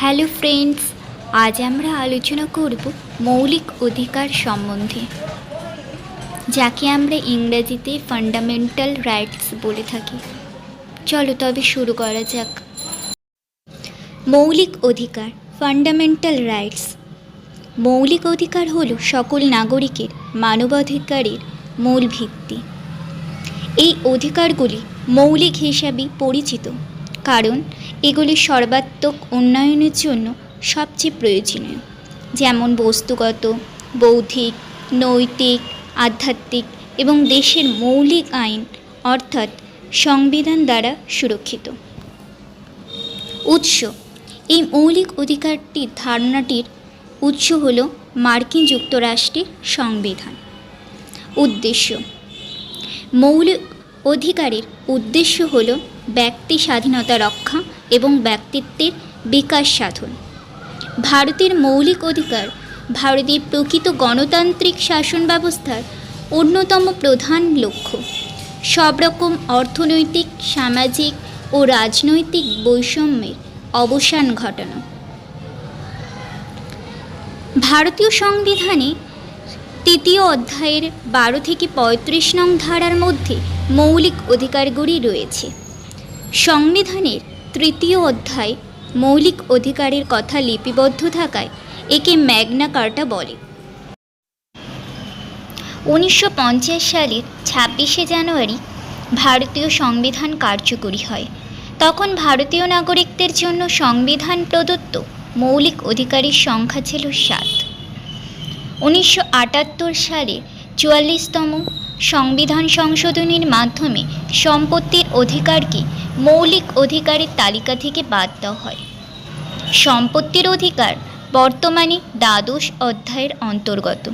Hello friends, আজ আমরা আলোচনা করব মৌলিক অধিকার সম্বন্ধে, যাকে আমরা ইংরেজিতে ফান্ডামেন্টাল রাইটস বলে থাকি। চলো তবে শুরু করা যাক। মৌলিক অধিকার ফান্ডামেন্টাল রাইটস মৌলিক অধিকার হল সকল নাগরিকের মানবাধিকারের মূল ভিত্তি। এই অধিকারগুলি মৌলিক হিসাবে পরিচিত, কারণ এগুলি সর্বাত্মক উন্নয়নের জন্য সবচেয়ে প্রয়োজনীয়। যেমন বস্তুগত, বৌদ্ধিক, নৈতিক, আধ্যাত্মিক এবং দেশের মৌলিক আইন অর্থাৎ সংবিধান দ্বারা সুরক্ষিত। উৎস। এই মৌলিক অধিকারটির ধারণাটির উৎস হল মার্কিন যুক্তরাষ্ট্রের সংবিধান। উদ্দেশ্য। মৌলিক অধিকারের উদ্দেশ্য হল ব্যক্তি স্বাধীনতা রক্ষা এবং ব্যক্তিত্বের বিকাশ সাধন। ভারতের মৌলিক অধিকার, ভারতের প্রকৃত গণতান্ত্রিক শাসন ব্যবস্থার অন্যতম প্রধান লক্ষ্য। সব রকম অর্থনৈতিক, সামাজিক ও রাজনৈতিক বৈষম্যের অবসান ঘটানো। ভারতীয় সংবিধানে তৃতীয় অধ্যায়ের বারো থেকে পঁয়ত্রিশ নং ধারার মধ্যে মৌলিক অধিকারগুলি রয়েছে। সংবিধানের তৃতীয় অধ্যায়, মৌলিক অধিকারের কথা লিপিবদ্ধ থাকায় একে ম্যাগনা কার্টা বলে। উনিশশো পঞ্চাশ সালের ছাব্বিশে জানুয়ারি ভারতীয় সংবিধান কার্যকরী হয়। তখন ভারতীয় নাগরিকদের জন্য সংবিধান প্রদত্ত মৌলিক অধিকারের সংখ্যা ছিল সাত। উনিশশো সালে চুয়াল্লিশতম সংবিধান সংশোধনীর মাধ্যমে সম্পত্তির অধিকারকে মৌলিক অধিকারের তালিকা থেকে বাদ দেওয়া হয়। সম্পত্তির অধিকার বর্তমানে দ্বাদশ অধ্যায়ের অন্তর্গত।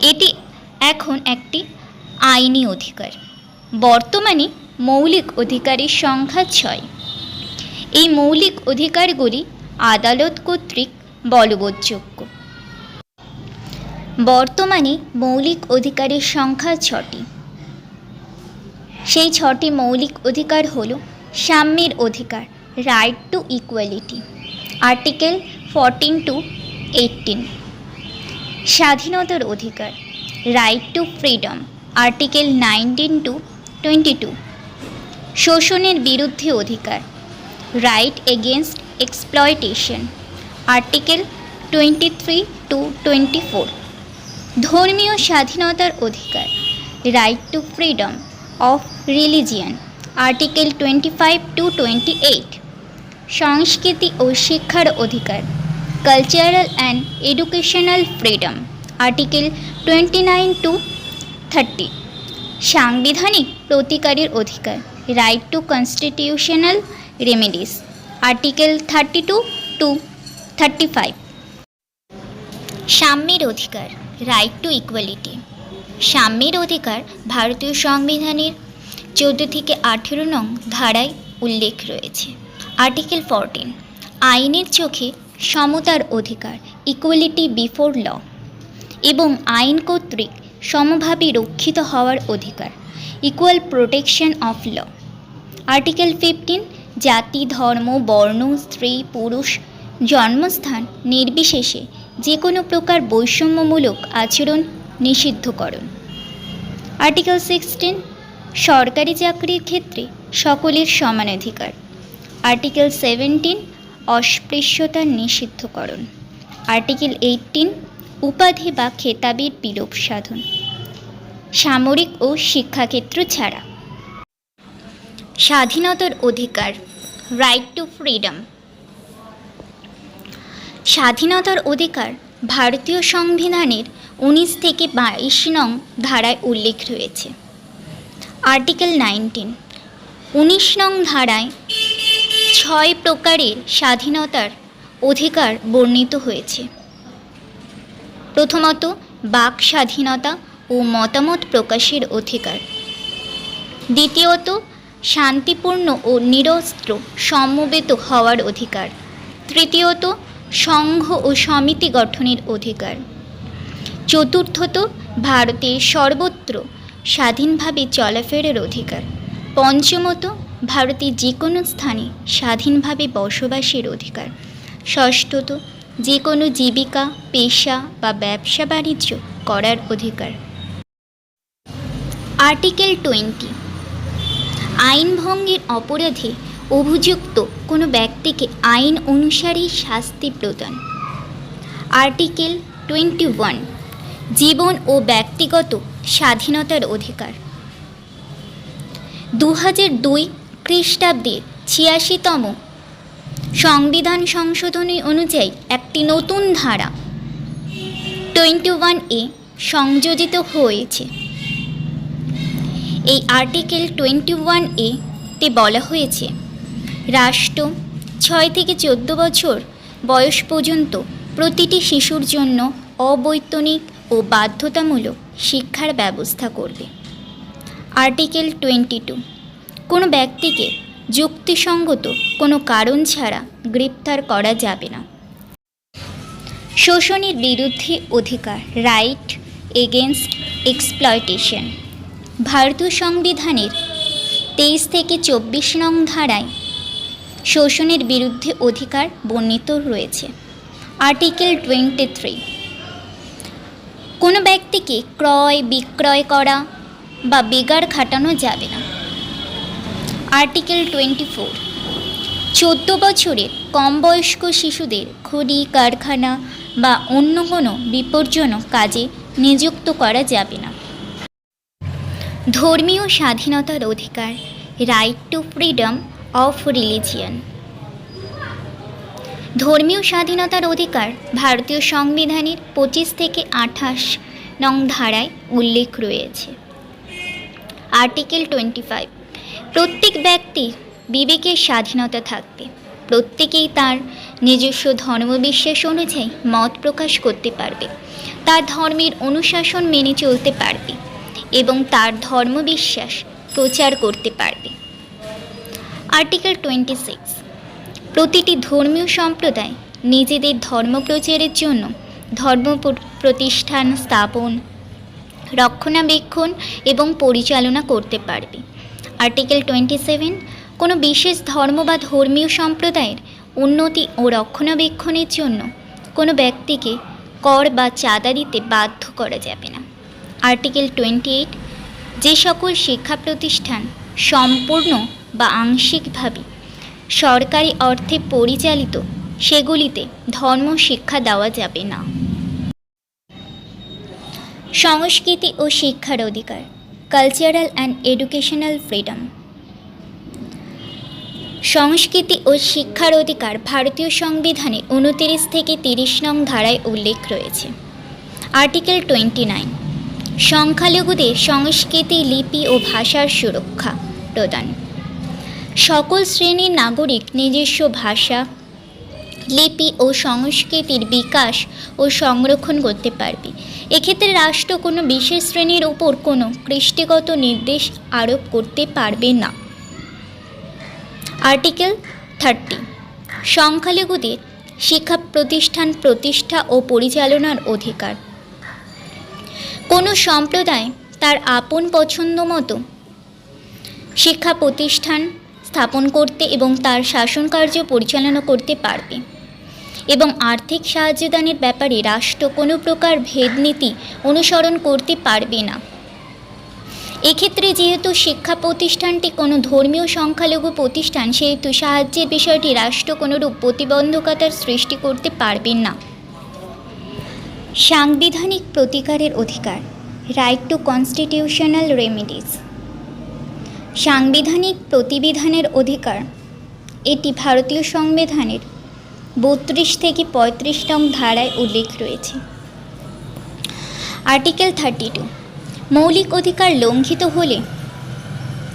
এটি এখন একটি আইনি অধিকার। বর্তমানে মৌলিক অধিকারের সংখ্যা ছয়। এই মৌলিক অধিকারগুলি আদালত কর্তৃক বলবৎযোগ্য। বর্তমানে মৌলিক অধিকারের সংখ্যা ছটি। সেই ছটি মৌলিক অধিকার হল সাম্যের অধিকার right to equality article fourteen to eighteen স্বাধীনতার অধিকার right to freedom article nineteen to twenty two শোষণের বিরুদ্ধে অধিকার right against exploitation article twenty three to twenty four ধর্মীয় স্বাধীনতার অধিকার right to freedom of religion article twenty five to twenty eight সংস্কৃতি ও শিক্ষার অধিকার cultural and educational freedom article twenty nine to thirty সাংবিধানিক প্রতিকারের অধিকার right to constitutional remedies article thirty two to thirty five সাম্যের অধিকার। রাইট টু ইকুয়ালিটি সাম্যের অধিকার ভারতীয় সংবিধানের চোদ্দ থেকে আঠেরো নং ধারায় উল্লেখ রয়েছে। আর্টিকেল ফোরটিন আইনের চোখে সমতার অধিকার ইকুয়ালিটি বিফোর ল এবং আইন কর্তৃক সমভাবে রক্ষিত হওয়ার অধিকার equal protection of law article fifteen জাতি, ধর্ম, বর্ণ, স্ত্রী, পুরুষ, জন্মস্থান নির্বিশেষে যে কোনো প্রকার বৈষম্যমূলক আচরণ নিষিদ্ধকরণ। আর্টিকেল সিক্সটিন সরকারি চাকরির ক্ষেত্রে সকলের সমান অধিকার। আর্টিকেল সেভেন্টিন অস্পৃশ্যতার নিষিদ্ধকরণ। আর্টিকেল এইটিন উপাধি বা খেতাবের বিলোপ সাধন। সামরিক ও শিক্ষাক্ষেত্র ছাড়া। স্বাধীনতার অধিকার রাইট টু ফ্রিডম স্বাধীনতার অধিকার ভারতীয় সংবিধানের উনিশ থেকে বাইশ নং ধারায় উল্লেখ রয়েছে। আর্টিকেল নাইনটিন, উনিশ নং ধারায় ছয় প্রকারের স্বাধীনতার অধিকার বর্ণিত হয়েছে। প্রথমত, বাক স্বাধীনতা ও মতামত প্রকাশের অধিকার। দ্বিতীয়ত, শান্তিপূর্ণ ও নিরস্ত্র সমবেত হওয়ার অধিকার। তৃতীয়ত সংঘ ও সমিতি গঠনের অধিকার। চতুর্থত, ভারতের সর্বত্র স্বাধীনভাবে চলাফেরার অধিকার। পঞ্চমত ভারতে যে কোনো স্থানে স্বাধীনভাবে বসবাসের অধিকার। ষষ্ঠত যে কোনো জীবিকা, পেশা বা ব্যবসা বাণিজ্য করার অধিকার। আর্টিকেল টোয়েন্টি আইন ভঙ্গের অপরাধে অভিযুক্ত কোনো ব্যক্তিকে আইন অনুসারেই শাস্তি প্রদান। আর্টিকেল টোয়েন্টি ওয়ান, জীবন ও ব্যক্তিগত স্বাধীনতার অধিকার। দু হাজার দুই খ্রিস্টাব্দের ছিয়াশিতম সংবিধান সংশোধনী অনুযায়ী একটি নতুন ধারা টোয়েন্টি ওয়ান এ সংযোজিত হয়েছে। এই আর্টিকেল টোয়েন্টি ওয়ান এ তে বলা হয়েছে রাষ্ট্র। ছয় থেকে চোদ্দ বছর বয়স পর্যন্ত প্রতিটি শিশুর জন্য অবৈতনিক ও বাধ্যতামূলক শিক্ষার ব্যবস্থা করবে। Article twenty two. কোনো ব্যক্তিকে যুক্তিসঙ্গত কোনো কারণ ছাড়া গ্রেপ্তার করা যাবে না। শোষণের বিরুদ্ধে অধিকার, রাইট এগেনস্ট এক্সপ্লয়টেশন। ভারতীয় সংবিধানের তেইশ থেকে চব্বিশ নং ধারায় শোষণের বিরুদ্ধে অধিকার বর্ণিত রয়েছে। Article twenty three. কোনো ব্যক্তিকে ক্রয়, বিক্রয় করা বা বেগার খাটানো যাবে না। Article twenty four. চোদ্দ বছরের কম বয়স্ক শিশুদের খড়ি, কারখানা বা অন্য কোনো বিপজ্জনক কাজে নিযুক্ত করা যাবে না। ধর্মীয় স্বাধীনতার অধিকার right to freedom of religion ধর্মীয় স্বাধীনতার অধিকার ভারতীয় সংবিধানের পঁচিশ থেকে আঠাশ নং ধারায় উল্লেখ রয়েছে। আর্টিকেল টোয়েন্টি ফাইভ প্রত্যেক ব্যক্তি বিবেকের স্বাধীনতা থাকবে। প্রত্যেকেই তার নিজস্ব ধর্মবিশ্বাস অনুযায়ী মত প্রকাশ করতে পারবে। তার ধর্মের অনুশাসন মেনে চলতে পারবে এবং তার ধর্মবিশ্বাস প্রচার করতে পারবে। আর্টিকেল টোয়েন্টি সিক্স প্রতিটি ধর্মীয় সম্প্রদায় নিজেদের ধর্ম প্রচারের জন্য ধর্ম প্রতিষ্ঠান, স্থাপন, রক্ষণাবেক্ষণ এবং পরিচালনা করতে পারবে। আর্টিকেল টোয়েন্টি সেভেন কোনো বিশেষ ধর্ম বা ধর্মীয় সম্প্রদায়ের উন্নতি ও রক্ষণাবেক্ষণের জন্য কোনো ব্যক্তিকে কর বা চাঁদা দিতে বাধ্য করা যাবে না। আর্টিকেল টোয়েন্টি এইট যে সকল শিক্ষা প্রতিষ্ঠান সম্পূর্ণ বা আংশিকভাবে সরকারি অর্থে পরিচালিত, সেগুলিতে ধর্ম শিক্ষা দেওয়া যাবে না। সংস্কৃতি ও শিক্ষার অধিকার কালচারাল অ্যান্ড এডুকেশনাল ফ্রিডম সংস্কৃতি ও শিক্ষার অধিকার ভারতীয় সংবিধানে উনতিরিশ থেকে তিরিশ নং ধারায় উল্লেখ রয়েছে। আর্টিকেল টোয়েন্টি নাইন সংখ্যালঘুদের সংস্কৃতি, লিপি ও ভাষার সুরক্ষা প্রদান। সকল শ্রেণির নাগরিক নিজস্ব ভাষা, লিপি ও সংস্কৃতির বিকাশ ও সংরক্ষণ করতে পারবে। এক্ষেত্রে রাষ্ট্র কোনো বিশেষ শ্রেণির উপর কোনো কৃষ্টিগত নির্দেশ আরোপ করতে পারবে না। আর্টিকেল থার্টি, সংখ্যালঘুদের শিক্ষা প্রতিষ্ঠান প্রতিষ্ঠা ও পরিচালনার অধিকার। কোনো সম্প্রদায় তার আপন পছন্দ মতো শিক্ষা প্রতিষ্ঠান স্থাপন করতে এবং তার শাসন কার্য পরিচালনা করতে পারবে। এবং আর্থিক সাহায্যদানের ব্যাপারে রাষ্ট্র কোনো প্রকার ভেদনীতি অনুসরণ করতে পারবে না। এক্ষেত্রে যেহেতু শিক্ষা প্রতিষ্ঠানটি কোনো ধর্মীয় সংখ্যালঘু প্রতিষ্ঠান, সেহেতু সাহায্যের বিষয়টি রাষ্ট্র কোনোরূপ প্রতিবন্ধকতার সৃষ্টি করতে পারবে না। সাংবিধানিক প্রতিকারের অধিকার রাইট টু কনস্টিটিউশনাল রেমিডিস সাংবিধানিক প্রতিবিধানের অধিকার। এটি ভারতীয় সংবিধানের বত্রিশ থেকে পঁয়ত্রিশ নং ধারায় উল্লেখ রয়েছে। আর্টিকেল থার্টি টু মৌলিক অধিকার লঙ্ঘিত হলে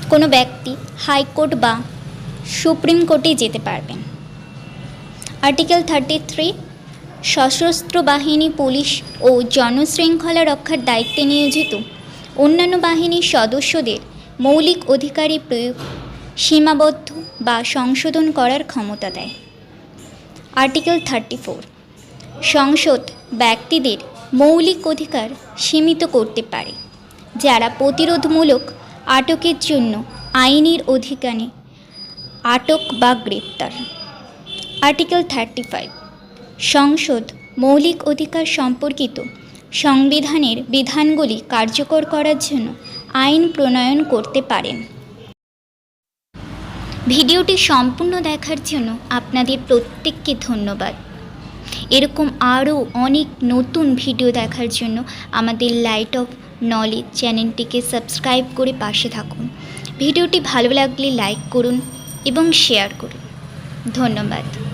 কোনো ব্যক্তি হাইকোর্ট বা সুপ্রিম কোর্টে যেতে পারবেন। আর্টিকেল থার্টি থ্রি সশস্ত্র বাহিনী, পুলিশ ও জনশৃঙ্খলা রক্ষার দায়িত্বে নিয়োজিত অন্যান্য বাহিনীর সদস্যদের মৌলিক অধিকারী প্রয়োগ সীমাবদ্ধ বা সংশোধন করার ক্ষমতা দেয়। আর্টিকেল থার্টি ফোর সংসদ ব্যক্তিদের মৌলিক অধিকার সীমিত করতে পারে, যারা প্রতিরোধমূলক আটকের জন্য আইনের অধিকারে, আটক বা গ্রেপ্তার। আর্টিকেল থার্টি ফাইভ সংসদ মৌলিক অধিকার সম্পর্কিত সংবিধানের বিধানগুলি কার্যকর করার জন্য আইন প্রণয়ন করতে পারেন ভিডিওটি সম্পূর্ণ দেখার জন্য আপনাদের প্রত্যেককে ধন্যবাদ। এরকম আরও অনেক নতুন ভিডিও দেখার জন্য আমাদের লাইট অফ নলেজ চ্যানেলটিকে সাবস্ক্রাইব করে পাশে থাকুন। ভিডিওটি ভালো লাগলে লাইক করুন এবং শেয়ার করুন। ধন্যবাদ।